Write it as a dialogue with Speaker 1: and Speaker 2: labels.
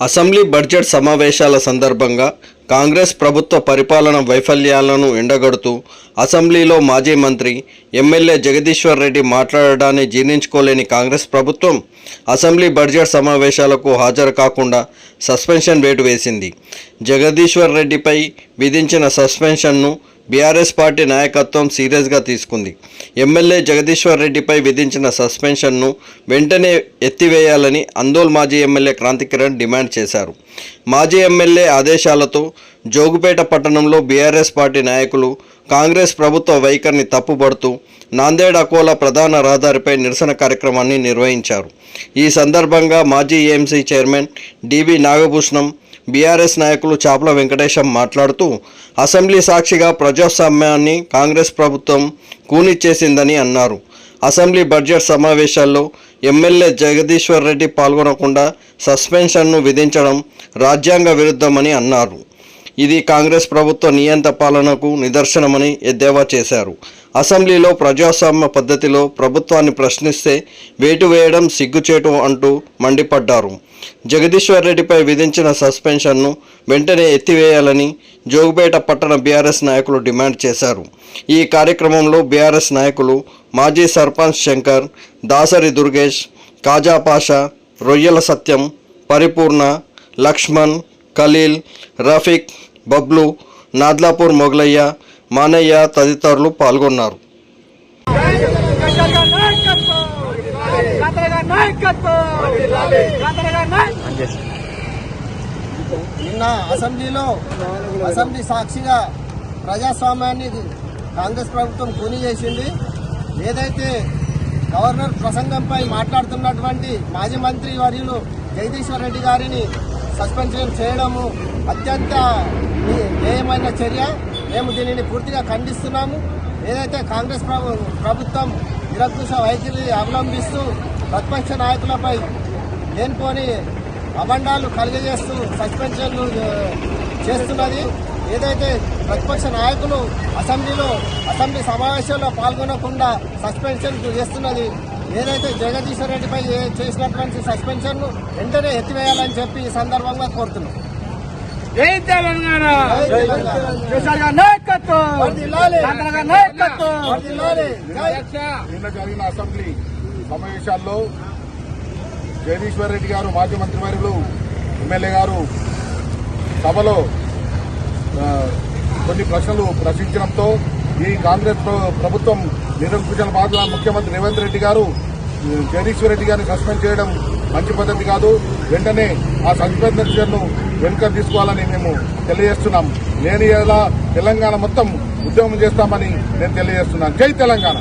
Speaker 1: Assembly budget సమావేశాల సందర్భంగా కాంగ్రెస్ ప్రభుత్వ పరిపాలన వైఫల్యాలను ఎండగడుతూ అసెంబ్లీలో మాజీ మంత్రి ఎమ్మెల్యే జగదీశ్వర్ రెడ్డి మాట్లాడడాన్ని జీర్ణించుకోలేని కాంగ్రెస్ ప్రభుత్వం అసెంబ్లీ బడ్జెట్ సమావేశాలకు హాజరు కాకుండా సస్పెన్షన్ వేటు వేసింది. జగదీశ్వర్ రెడ్డిపై విధించిన సస్పెన్షన్ను బీఆర్ఎస్ పార్టీ నాయకత్వం సీరియస్గా తీసుకుంది. ఎమ్మెల్యే జగదీశ్వర్ రెడ్డిపై విధించిన సస్పెన్షన్ను వెంటనే ఎత్తివేయాలని అందోల్ మాజీ ఎమ్మెల్యే క్రాంతికిరణ్ డిమాండ్ చేశారు. మాజీ ఎమ్మెల్యే ఆదేశాలతో జోగుపేట పట్టణంలో బీఆర్ఎస్ పార్టీ నాయకులు కాంగ్రెస్ ప్రభుత్వ వైఖరిని తప్పుపడుతూ నాందేడ్ అకోలా ప్రధాన రహదారిపై నిరసన కార్యక్రమాన్ని నిర్వహించారు. ఈ సందర్భంగా మాజీ AMC chairman DV Nagabhushanam BRS నాయకులు చాపల వెంకటేశం మాట్లాడుతూ అసెంబ్లీ సాక్షిగా ప్రజాస్వామ్యాన్ని కాంగ్రెస్ ప్రభుత్వం కూనిచ్చేసిందని అన్నారు. అసెంబ్లీ బడ్జెట్ సమావేశాల్లో ఎమ్మెల్యే జగదీశ్వర్ రెడ్డి పాల్గొనకుండా సస్పెన్షన్ను విధించడం రాజ్యాంగ విరుద్ధమని అన్నారు. ఇది కాంగ్రెస్ ప్రభుత్వ నియంత పాలనకు నిదర్శనమని ఎద్దేవా చేశారు. అసెంబ్లీలో ప్రజాస్వామ్య పద్ధతిలో ప్రభుత్వాన్ని ప్రశ్నిస్తే వేటు వేయడం సిగ్గుచేటు అంటూ మండిపడ్డారు. జగదీశ్వర్ రెడ్డిపై విధించిన సస్పెన్షన్ను వెంటనే ఎత్తివేయాలని జోగుపేట పట్టణ బీఆర్ఎస్ నాయకులు డిమాండ్ చేశారు. ఈ కార్యక్రమంలో బీఆర్ఎస్ నాయకులు మాజీ సర్పంచ్ శంకర్ దాసరి దుర్గేష్ కాజా పాషా రొయ్యల సత్యం పరిపూర్ణ లక్ష్మణ్ ఖలీల్ రఫీక్ బబ్లు నాద్లాపూర్ మొగలయ్య మానయ్య తదితరులు పాల్గొన్నారు.
Speaker 2: నిన్న అసెంబ్లీలో అసెంబ్లీ సాక్షిగా ప్రజాస్వామ్యాన్ని కాంగ్రెస్ ప్రభుత్వం కూని చేసింది. ఏదైతే గవర్నర్ ప్రసంగంపై మాట్లాడుతున్నటువంటి మాజీ మంత్రి వర్యులు జగదీశ్వర్ రెడ్డి గారిని సస్పెన్షన్ చేయడము అత్యంత న్యాయమైన చర్య? మేము దీనిని పూర్తిగా ఖండిస్తున్నాము. ఏదైతే కాంగ్రెస్ ప్రభుత్వం నిరంకుశ వైఖరి అవలంబిస్తూ ప్రతిపక్ష నాయకులపై లేనిపోని అబండాలు కలిగజేస్తూ సస్పెన్షన్లు చేస్తున్నది. ఏదైతే ప్రతిపక్ష నాయకులు అసెంబ్లీలో అసెంబ్లీ సమావేశంలో పాల్గొనకుండా సస్పెన్షన్ చేస్తున్నది ఏదైతే జగదీశ్వర్ రెడ్డిపై ఏ- చేసినటువంటి సస్పెన్షన్ వెంటనే ఎత్తివేయాలని చెప్పి ఈ సందర్భంగా కోరుతున్నాం.
Speaker 3: జై తెలంగాణ!
Speaker 4: నిన్న జరిగిన అసెంబ్లీ సమావేశాల్లో జగదీశ్వర్ రెడ్డి గారు మాజీ మంత్రివర్యులు ఎమ్మెల్యే గారు సభలో కొన్ని ప్రశ్నలు ప్రశ్నించడంతో ఈ కాంగ్రెస్ ప్రభుత్వం నిరంకుశల బాధ ముఖ్యమంత్రి రేవంత్ రెడ్డి గారు ఆ, జగదీశ్వర్ రెడ్డి గారిని సస్పెండ్ చేయడం మంచి పద్ధతి కాదు. వెంటనే ఆ సస్పెన్షన్ను వెనుక తీసుకోవాలని మేము తెలియజేస్తున్నాం. లేని ఎలా తెలంగాణ మొత్తం ఉద్యమం చేస్తామని నేను తెలియజేస్తున్నాను.
Speaker 3: జై తెలంగాణ!